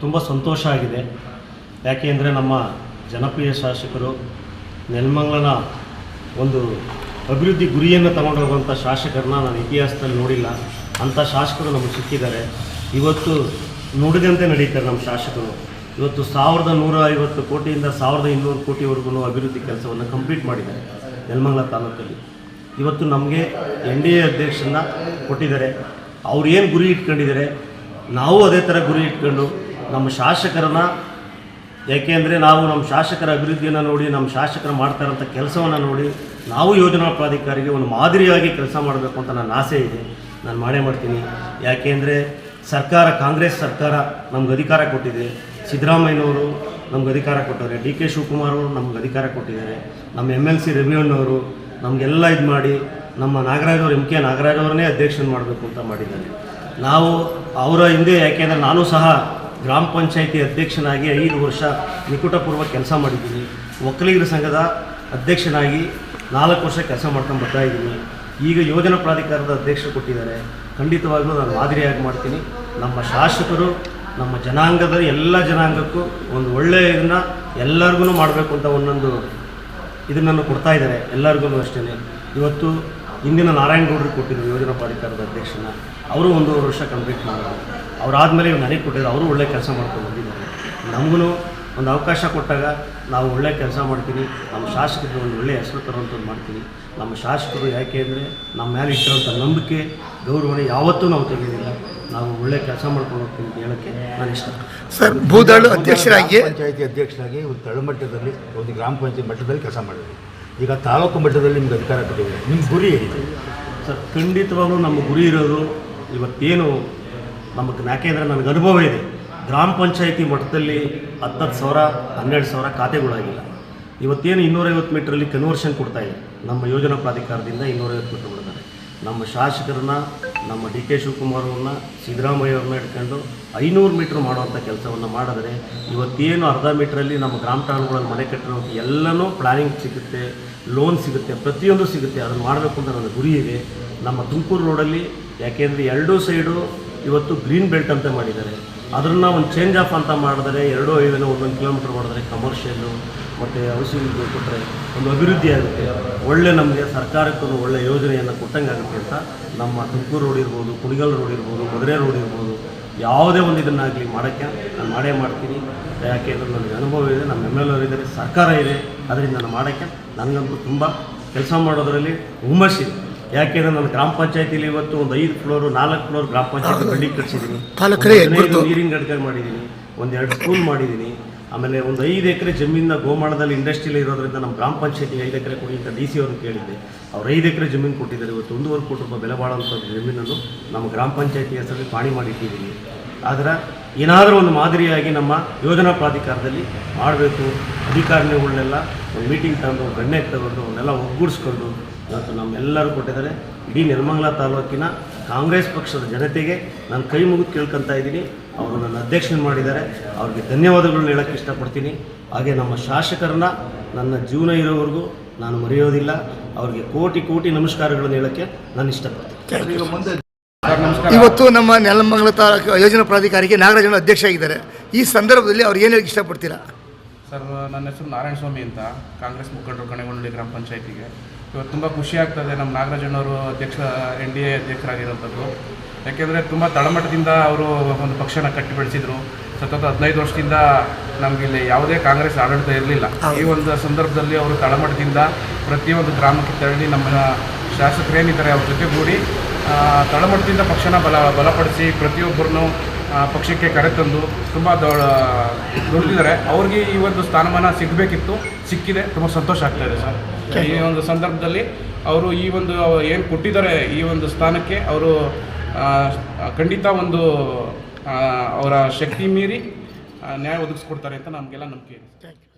ತುಂಬ ಸಂತೋಷ ಆಗಿದೆ. ಯಾಕೆ ಅಂದರೆ ನಮ್ಮ ಜನಪ್ರಿಯ ಶಾಸಕರು ನೆಲಮಂಗಲನ ಒಂದು ಅಭಿವೃದ್ಧಿ ಗುರಿಯನ್ನು ತಗೊಂಡೋಗುವಂಥ ಶಾಸಕರನ್ನ ನಾನು ಇತಿಹಾಸದಲ್ಲಿ ನೋಡಿಲ್ಲ. ಅಂಥ ಶಾಸಕರು ನಮಗೆ ಸಿಕ್ಕಿದ್ದಾರೆ. ಇವತ್ತು ನುಡಿದಂತೆ ನಡೀತಾರೆ ನಮ್ಮ ಶಾಸಕರು. ಇವತ್ತು ಸಾವಿರದ ನೂರ ಐವತ್ತು ಕೋಟಿಯಿಂದ ಸಾವಿರದ ಇನ್ನೂರು ಕೋಟಿವರೆಗೂ ಅಭಿವೃದ್ಧಿ ಕೆಲಸವನ್ನು ಕಂಪ್ಲೀಟ್ ಮಾಡಿದ್ದಾರೆ ನೆಲಮಂಗಲ ತಾಲೂಕಲ್ಲಿ. ಇವತ್ತು ನಮಗೆ ಎನ್ ಡಿ ಎ ಅಧ್ಯಕ್ಷರನ್ನ ಕೊಟ್ಟಿದ್ದಾರೆ. ಅವ್ರು ಏನು ಗುರಿ ಇಟ್ಕೊಂಡಿದ್ದಾರೆ? ನಾವು ಅದೇ ಥರ ಗುರಿ ಇಟ್ಕೊಂಡು ನಮ್ಮ ಶಾಸಕರನ್ನ ಯಾಕೆಂದರೆ ನಾವು ನಮ್ಮ ಶಾಸಕರ ಅಭಿವೃದ್ಧಿಯನ್ನು ನೋಡಿ, ನಮ್ಮ ಶಾಸಕರು ಮಾಡ್ತಾ ಇರೋಂಥ ಕೆಲಸವನ್ನು ನೋಡಿ, ನಾವು ಯೋಜನಾ ಪ್ರಾಧಿಕಾರಿಗೆ ಒಂದು ಮಾದರಿಯಾಗಿ ಕೆಲಸ ಮಾಡಬೇಕು ಅಂತ ನನ್ನ ಆಸೆ ಇದೆ. ನಾನು ಮಾಡೇ ಮಾಡ್ತೀನಿ. ಯಾಕೆಂದರೆ ಸರ್ಕಾರ, ಕಾಂಗ್ರೆಸ್ ಸರ್ಕಾರ ನಮ್ಗೆ ಅಧಿಕಾರ ಕೊಟ್ಟಿದೆ. ಸಿದ್ದರಾಮಯ್ಯನವರು ನಮ್ಗೆ ಅಧಿಕಾರ ಕೊಟ್ಟವ್ರೆ. ಡಿ ಕೆ ಶಿವಕುಮಾರ್ ಅವರು ನಮ್ಗೆ ಅಧಿಕಾರ ಕೊಟ್ಟಿದ್ದಾರೆ. ನಮ್ಮ ಎಂ ಎಲ್ ಸಿ ರವಿಯಣ್ಣವರು ನಮಗೆಲ್ಲ ಇದು ಮಾಡಿ ನಮ್ಮ ನಾಗರಾಜ್ ಅವರು, ಎಂ ಕೆ ನಾಗರಾಜ್ ಅವರನ್ನೇ ಅಧ್ಯಕ್ಷನ ಮಾಡಬೇಕು ಅಂತ ಮಾಡಿದ್ದಾರೆ. ನಾವು ಅವರ ಹಿಂದೆ, ಯಾಕೆಂದರೆ ನಾನು ಸಹ ಗ್ರಾಮ ಪಂಚಾಯಿತಿ ಅಧ್ಯಕ್ಷನಾಗಿ ಐದು ವರ್ಷ ನಿಕುಟಪೂರ್ವ ಕೆಲಸ ಮಾಡಿದ್ದೀನಿ. ಒಕ್ಕಲಿಗರ ಸಂಘದ ಅಧ್ಯಕ್ಷನಾಗಿ ನಾಲ್ಕು ವರ್ಷ ಕೆಲಸ ಮಾಡ್ಕೊಂಡು ಬರ್ತಾ ಇದ್ದೀನಿ. ಈಗ ಯೋಜನಾ ಪ್ರಾಧಿಕಾರದ ಅಧ್ಯಕ್ಷರು ಕೊಟ್ಟಿದ್ದಾರೆ. ಖಂಡಿತವಾಗ್ಲೂ ನಾನು ಮಾದರಿಯಾಗಿ ಮಾಡ್ತೀನಿ. ನಮ್ಮ ಶಾಸಕರು, ನಮ್ಮ ಜನಾಂಗದ ಎಲ್ಲ ಜನಾಂಗಕ್ಕೂ ಒಂದು ಒಳ್ಳೆಯ ಇದನ್ನು ಎಲ್ಲರಿಗೂ ಮಾಡಬೇಕು ಅಂತ ಒಂದೊಂದು ಇದನ್ನು ಕೊಡ್ತಾ ಇದ್ದಾರೆ. ಎಲ್ಲರಿಗೂ ಅಷ್ಟೇ ಇವತ್ತು ಇಂದಿನ ನಾರಾಯಣಗೌಡರು ಕೊಟ್ಟಿದ್ರು ಯೋಜನಾ ಪ್ರಾಧಿಕಾರದ ಅಧ್ಯಕ್ಷನ ಅವರು ಒಂದೂವರೆ ವರ್ಷ ಕಂಪ್ಲೀಟ್ ಮಾಡಿದ್ರು. ಅವರಾದಮೇಲೆ ಇವ್ರು ನನಗೆ ಕೊಟ್ಟಿದ್ರು ಅವರು ಒಳ್ಳೆ ಕೆಲಸ ಮಾಡ್ಕೊಂಡು ಬಂದಿದ್ದಾರೆ. ನಮಗೂ ಒಂದು ಅವಕಾಶ ಕೊಟ್ಟಾಗ ನಾವು ಒಳ್ಳೆ ಕೆಲಸ ಮಾಡ್ತೀನಿ ನಮ್ಮ ಶಾಸಕರಿಗೆ ಒಂದು ಒಳ್ಳೆಯ ಹೆಸರು ತರುವಂಥದ್ದು ಮಾಡ್ತೀನಿ. ನಮ್ಮ ಶಾಸಕರು ಯಾಕೆ ಅಂದರೆ ನಮ್ಮ ಮೇಲೆ ಇಟ್ಟಿರೋಂಥ ನಂಬಿಕೆ ಗೌರವನ ಯಾವತ್ತೂ ನಾವು ತೆಗೆದಿಲ್ಲ. ನಾವು ಒಳ್ಳೆ ಕೆಲಸ ಮಾಡ್ಕೊಂಡು ಹೋಗ್ತೀನಿ ಅಂತ ಹೇಳೋಕ್ಕೆ ನಾನು ಇಷ್ಟ ಸರ್ ಭೂದಾಳು ಅಧ್ಯಕ್ಷರಾಗಿ ಪಂಚಾಯತಿ ಅಧ್ಯಕ್ಷರಾಗಿ ಒಂದು ತಳಮಟ್ಟದಲ್ಲಿ ಒಂದು ಗ್ರಾಮ ಪಂಚಾಯತ್ ಮಟ್ಟದಲ್ಲಿ ಕೆಲಸ ಮಾಡಿದ್ರಿ. ಈಗ ತಾಲೂಕು ಮಟ್ಟದಲ್ಲಿ ನಿಮ್ಗೆ ಅಧಿಕಾರ ಕೊಟ್ಟಿದ್ದೀರಿ ನಿಮ್ಮ ಗುರಿ ಏನಿದೆ ಸರ್, ಖಂಡಿತವಾಗ್ಲೂ ನಮ್ಮ ಗುರಿ ಇರೋದು ಇವತ್ತೇನು ನಮಗೆ ಯಾಕೆಂದರೆ ನನಗೆ ಅನುಭವ ಇದೆ. ಗ್ರಾಮ ಪಂಚಾಯಿತಿ ಮಟ್ಟದಲ್ಲಿ ಹತ್ತತ್ತು ಸಾವಿರ, ಹನ್ನೆರಡು ಸಾವಿರ ಖಾತೆಗಳಾಗಿಲ್ಲ. ಇವತ್ತೇನು ಇನ್ನೂರೈವತ್ತು ಮೀಟ್ರಲ್ಲಿ ಕನ್ವರ್ಷನ್ ಇದೆ. ನಮ್ಮ ಯೋಜನಾ ಪ್ರಾಧಿಕಾರದಿಂದ ಇನ್ನೂರೈವತ್ತು ಮೀಟ್ರ್ ಕೊಡ್ತಾರೆ. ನಮ್ಮ ಶಾಸಕರನ್ನ ನಮ್ಮ ಡಿ ಕೆ ಶಿವಕುಮಾರ್ ಅವ್ರನ್ನ, ಸಿದ್ದರಾಮಯ್ಯ ಅವ್ರನ್ನ ಇಟ್ಕೊಂಡು ಐನೂರು ಮೀಟ್ರ್ ಮಾಡುವಂಥ ಕೆಲಸವನ್ನು ಮಾಡಿದ್ರೆ ಇವತ್ತೇನು ಅರ್ಧ ಮೀಟ್ರಲ್ಲಿ ನಮ್ಮ ಗ್ರಾಮ ಠಾಣಗಳಲ್ಲಿ ಮನೆ ಕಟ್ಟಿರೋ ಎಲ್ಲನೂ ಪ್ಲಾನಿಂಗ್ ಸಿಗುತ್ತೆ ಲೋನ್ ಸಿಗುತ್ತೆ, ಪ್ರತಿಯೊಂದು ಸಿಗುತ್ತೆ. ಅದನ್ನು ಮಾಡಬೇಕು ಅಂತ ನನ್ನ ಗುರಿ ಇದೆ. ನಮ್ಮ ತುಮಕೂರು ರೋಡಲ್ಲಿ ಯಾಕೆಂದರೆ ಎರಡೂ ಸೈಡು ಇವತ್ತು ಗ್ರೀನ್ ಬೆಲ್ಟ್ ಅಂತ ಮಾಡಿದ್ದಾರೆ. ಅದನ್ನು ಒಂದು ಚೇಂಜ್ ಆಫ್ ಅಂತ ಮಾಡಿದರೆ ಎರಡೂ ಐದನ್ನು ಒಂದೊಂದು ಕಿಲೋಮೀಟ್ರ್ ಮಾಡಿದ್ರೆ ಕಮರ್ಷಿಯಲ್ಲು ಮತ್ತು ಹೌಸಿಂಗ್ ಕೊಟ್ಟರೆ ಒಂದು ಅಭಿವೃದ್ಧಿ ಆಗುತ್ತೆ. ಒಳ್ಳೆ ನಮಗೆ ಸರ್ಕಾರಕ್ಕೂ ಒಳ್ಳೆ ಯೋಜನೆಯನ್ನು ಕೊಟ್ಟಂಗೆ ಆಗುತ್ತೆ ಅಂತ ನಮ್ಮ ತುಮಕೂರು ರೋಡ್ ಇರ್ಬೋದು, ಕುಣಿಗಲ್ ರೋಡ್ ಇರ್ಬೋದು, ಮದುರೆ ರೋಡ್ ಇರ್ಬೋದು, ಯಾವುದೇ ಒಂದು ಇದನ್ನಾಗಲಿ ಮಾಡೋಕ್ಕೆ ನಾನು ಮಾಡೇ ಮಾಡ್ತೀನಿ. ಯಾಕೆಂದ್ರೆ ನನಗೆ ಅನುಭವ ಇದೆ, ನಮ್ಮ ಎಂ ಎಲ್ ಇದ್ದಾರೆ ಸರ್ಕಾರ ಇದೆ. ಅದರಿಂದ ನಾನು ಮಾಡೋಕ್ಕೆ ನನಗಂತೂ ತುಂಬ ಕೆಲಸ ಮಾಡೋದರಲ್ಲಿ ಹುಮ್ಮಸ್ಸಿದೆ. ಯಾಕೆಂದರೆ ನಾನು ಗ್ರಾಮ ಪಂಚಾಯತಿಲಿ ಇವತ್ತು ಒಂದು ಐದು ಫ್ಲೋರ್ ನಾಲ್ಕು ಫ್ಲೋರ್ ಗ್ರಾಮ ಪಂಚಾಯತಿ ಬಿಲ್ಡಿಂಗ್ ಕಟ್ಸಿದ್ದೀನಿ. ನೀರಿನ ಘಟಕ ಮಾಡಿದ್ದೀನಿ ಒಂದೆರಡು ಸ್ಕೂಲ್ ಮಾಡಿದ್ದೀನಿ ಆಮೇಲೆ ಒಂದು ಐದು ಎಕರೆ ಜಮೀನ ಗೋಮಾಳದಲ್ಲಿ ಇಂಡಸ್ಟ್ರಿಯಲ್ ಇರೋದ್ರಿಂದ ನಮ್ಮ ಗ್ರಾಮ ಪಂಚಾಯತಿ ಐದು ಎಕರೆ ಕೊಡಿ ಅಂತ ಡಿ ಸಿ ಅವ್ರನ್ನ ಕೇಳಿದ್ದೆ. ಅವ್ರು ಐದು ಎಕರೆ ಜಮೀನು ಕೊಟ್ಟಿದ್ದಾರೆ ಇವತ್ತು ಒಂದೂವರೆ ಕೋಟಿ ರೂಪಾಯಿ ಬೆಲೆ ಬಾಳುವಂಥ ಜಮೀನನ್ನು ನಮ್ಮ ಗ್ರಾಮ ಪಂಚಾಯತಿ ಹೆಸರಲ್ಲಿ ಪಾಣಿ ಮಾಡಿಟ್ಟಿದ್ದೀನಿ ಆದರೆ ಏನಾದರೂ ಒಂದು ಮಾದರಿಯಾಗಿ ನಮ್ಮ ಯೋಜನಾ ಪ್ರಾಧಿಕಾರದಲ್ಲಿ ಮಾಡಬೇಕು ಅಧಿಕಾರಿಗಳನ್ನೆಲ್ಲ ಒಂದು ಮೀಟಿಂಗ್ ತಗೊಂಡು ಗಣ್ಯಕ್ಕೆ ತಗೊಂಡು ಅವನ್ನೆಲ್ಲ ಒಗ್ಗೂಡಿಸ್ಕೊಂಡು ಇವತ್ತು ನಮ್ಮೆಲ್ಲರೂ ಕೊಟ್ಟಿದ್ದಾರೆ. ಇಡೀ ನೆಲಮಂಗಲ ತಾಲೂಕಿನ ಕಾಂಗ್ರೆಸ್ ಪಕ್ಷದ ಜನತೆಗೆ ನಾನು ಕೈ ಮುಗಿದು ಕೇಳ್ಕೊತಾ ಇದ್ದೀನಿ. ಅವರು ನನ್ನ ಅಧ್ಯಕ್ಷನ ಮಾಡಿದ್ದಾರೆ. ಅವ್ರಿಗೆ ಧನ್ಯವಾದಗಳನ್ನ ಹೇಳೋಕ್ಕೆ ಇಷ್ಟಪಡ್ತೀನಿ. ಹಾಗೆ ನಮ್ಮ ಶಾಸಕರನ್ನ ನನ್ನ ಜೀವನ ಇರೋವರೆಗೂ ನಾನು ಮರೆಯೋದಿಲ್ಲ. ಅವ್ರಿಗೆ ಕೋಟಿ ಕೋಟಿ ನಮಸ್ಕಾರಗಳನ್ನು ಹೇಳೋಕ್ಕೆ ನಾನು ಇಷ್ಟಪಡ್ತೀನಿ. ಇವತ್ತು ನಮ್ಮ ನೆಲಮಂಗಲ ತಾಲೂಕು ಯೋಜನಾ ಪ್ರಾಧಿಕಾರಿಗೆ ನಾಗರಾಜನ ಅಧ್ಯಕ್ಷ ಆಗಿದ್ದಾರೆ. ಈ ಸಂದರ್ಭದಲ್ಲಿ ಅವ್ರು ಏನು ಹೇಳಕ್ಕೆ ಇಷ್ಟಪಡ್ತೀರಾ? ಸರ್ ನನ್ನ ಹೆಸರು ನಾರಾಯಣ ಸ್ವಾಮಿ ಅಂತ. ಕಾಂಗ್ರೆಸ್ ಮುಖಂಡರು ಕಣಗೊಂಡಿ ಗ್ರಾಮ ಪಂಚಾಯತಿಗೆ. ಇವತ್ತು ತುಂಬ ಖುಷಿ ಆಗ್ತದೆ ನಮ್ಮ ನಾಗರಾಜನವರು ಅಧ್ಯಕ್ಷ ಎನ್ ಡಿ ಎ ಅಧ್ಯಕ್ಷರಾಗಿರೋಂಥದ್ದು ಯಾಕೆಂದರೆ ತುಂಬ ತಳಮಟ್ಟದಿಂದ ಅವರು ಒಂದು ಪಕ್ಷನ ಕಟ್ಟಿ ಬೆಳೆಸಿದ್ರು ಸತತ ಹದಿನೈದು ವರ್ಷದಿಂದ ನಮಗಿಲ್ಲಿ ಯಾವುದೇ ಕಾಂಗ್ರೆಸ್ ಆಡಳಿತ ಇರಲಿಲ್ಲ. ಈ ಒಂದು ಸಂದರ್ಭದಲ್ಲಿ ಅವರು ತಳಮಟ್ಟದಿಂದ ಪ್ರತಿಯೊಂದು ಗ್ರಾಮಕ್ಕೆ ತೆರಳಿ ನಮ್ಮ ಶಾಸಕರೇನಿದ್ದಾರೆ ಅವ್ರ ಜೊತೆಗೂಡಿ ತಳಮಟ್ಟದಿಂದ ಪಕ್ಷನ ಬಲ ಬಲಪಡಿಸಿ ಪ್ರತಿಯೊಬ್ಬರನ್ನು ಪಕ್ಷಕ್ಕೆ ಕರೆತಂದು ತುಂಬ ದುಡಿದಿದ್ದಾರೆ. ಅವ್ರಿಗೆ ಈ ಒಂದು ಸ್ಥಾನಮಾನ ಸಿಗಬೇಕಿತ್ತು. ಸಿಕ್ಕಿದೆ. ತುಂಬ ಸಂತೋಷ ಆಗ್ತಾ ಇದೆ ಸರ್. ಈ ಒಂದು ಸಂದರ್ಭದಲ್ಲಿ ಅವರು ಈ ಒಂದು ಏನು ಕೊಟ್ಟಿದ್ದಾರೆ ಈ ಒಂದು ಸ್ಥಾನಕ್ಕೆ ಅವರು ಖಂಡಿತ ಒಂದು ಅವರ ಶಕ್ತಿ ಮೀರಿ ನ್ಯಾಯ ಒದಗಿಸ್ಕೊಡ್ತಾರೆ ಅಂತ ನಮಗೆಲ್ಲ ನಂಬಿಕೆ ಇದೆ. Thank you